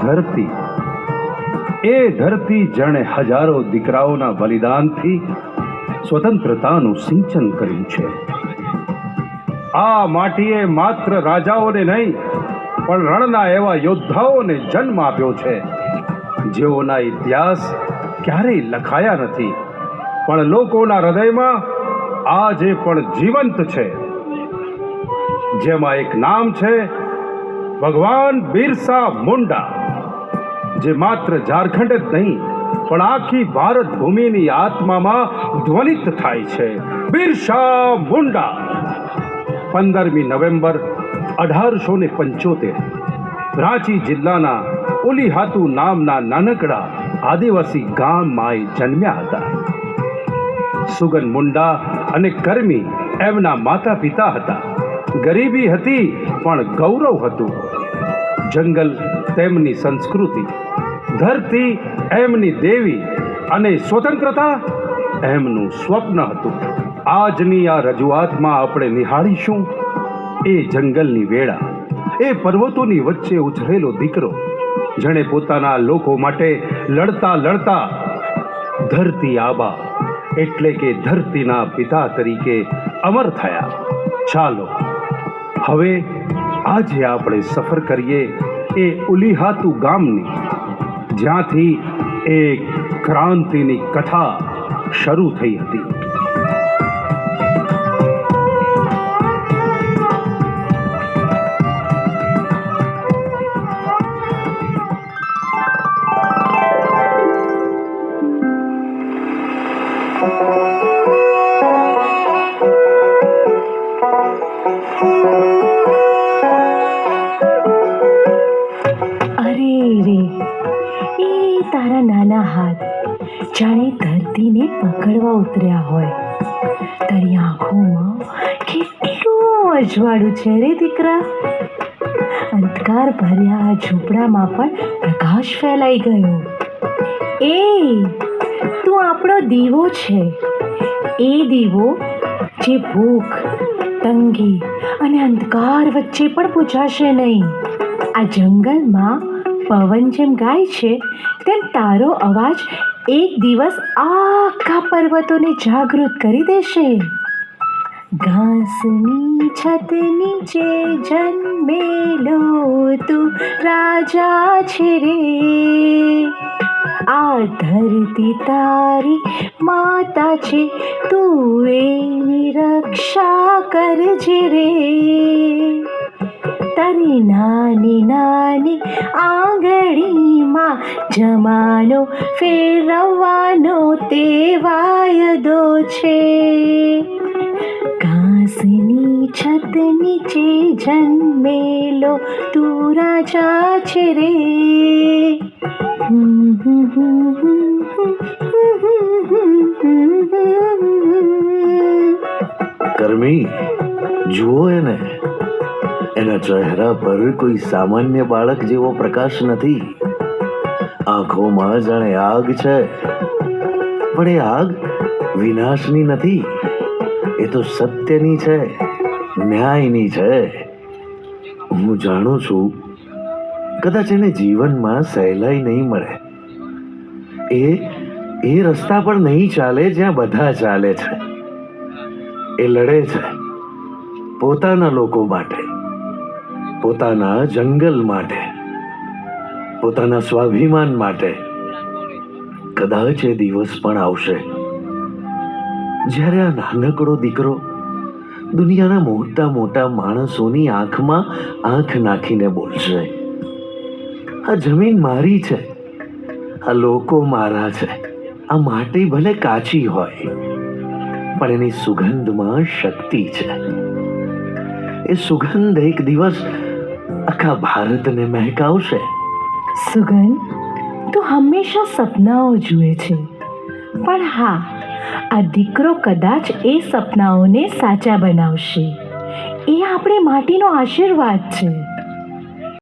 ધરતી, એ ધરતી જેણે હજારો દીકરાઓના બલિદાનથી સ્વતંત્રતાનું સિંચન કર્યું છે. આ માટીએ માત્ર રાજાઓને નહીં, પણ રણના એવા યોદ્ધાઓને જન્મ આપ્યો છે. જેઓના ઇતિહાસ ક્યારેય લખાયા નથી, પણ લોકોના હૃદયમાં આજે પણ જીવંત છે. જેમાં એક નામ છે ભગવાન બિરસા મુંડા, જે માત્ર ઝારખંડ જ નહીં, પણ આખી ભારત ભૂમિની આત્મામાં ધ્વનિત થાય છે. બિરસા મુંડા. પંદરમી નવેમ્બર અઢારસો ને પંચોતેર, રાંચી જિલ્લાના ઉલીહાતુ નામના નાનકડા આદિવાસી ગામમાં એ જન્મ્યા હતા. સુગન મુંડા અને કર્મી એમના માતા પિતા હતા. ગરીબી હતી, પણ ગૌરવ હતું. જંગલ તેમની સંસ્કૃતિ, ધરતી એમની દેવી અને સ્વતંત્રતા એમનું સ્વપ્ન હતું. આજની આ રજૂઆતમાં આપણે નિહાળીશું, એ જંગલની વેળા, એ પર્વતોની વચ્ચે ઉછરેલો દીકરો, જેણે પોતાના લોકો માટે લડતા લડતા ધરતી આબા, એટલે કે ધરતીના પિતા તરીકે અમર થયા. ચાલો હવે આજે આપણે સફર કરીએ એ ઉલીહાતુ ગામની, જ્યાંથી એક ક્રાંતિની કથા શરૂ થઈ હતી. ધરતીને પકડવા ઉતર્યા હોય. તારી આંખોમાં કેટલું અજવાળું છે રે દીકરા? અંધકાર ભર્યા ઝૂંપડામાં પણ પ્રકાશ ફેલાઈ ગયો. એ તું આપણો દીવો છે. એ દીવો જે ભૂખ, તંગી અને અંધકાર વચ્ચે પણ પૂછાશે નહીં. આ જંગલમાં પવન જેમ ગાય છે, તેમ તારો અવાજ એક દિવસ આખા પર્વતોને જાગૃત કરી દેશે. ઘાસની છત નીચે જન્મેલો તું રાજા છે રે. આ ધરતી તારી માતા છે, તું એની રક્ષા કરજે રે. તારી નાની નાની આંગળીમાં જમાનો ફેરવવાનો તે વાયદો છે. ઘાસની છત નીચે જન્મેલો તું રાજા છે રે. કર્મી, જુઓ એને. એના ચહેરા પર કોઈ સામાન્ય બાળક જેવો પ્રકાશ નથી. આંખોમાં જાણે આગ છે. પણ એ આગ વિનાશની નથી. એ તો સત્યની છે, ન્યાયની છે. હું જાણું છું, કદાચ એને જીવનમાં સહેલાઈ નહીં મળે. એ એ રસ્તા પર નહીં ચાલે જ્યાં બધા ચાલે છે. એ લડે છે, પોતાના લોકો માટે, પોતાના જંગલ માટે. પોતાના સ્વાભિમાન માટે. કદાચ એ દિવસ પણ આવશે. જ્યારે આ નાનકડો દીકરો દુનિયાના મોટા મોટા માણસોની આંખમાં આંખ નાખીને બોલશે, આ જમીન મારી છે. આ લોકો મારા છે. આ માટી ભલે કાચી હોય, પણ એની સુગંધમાં શક્તિ છે. એ સુગંધ એક દિવસ આખા ભારતને મહેકાવશે. સુગંધ તું હંમેશા સપનાઓ જુએ છે. પણ હા, આ દીકરો કદાચ એ સપનાઓને સાચા બનાવશે. એ આપણી માટીનો આશીર્વાદ છે.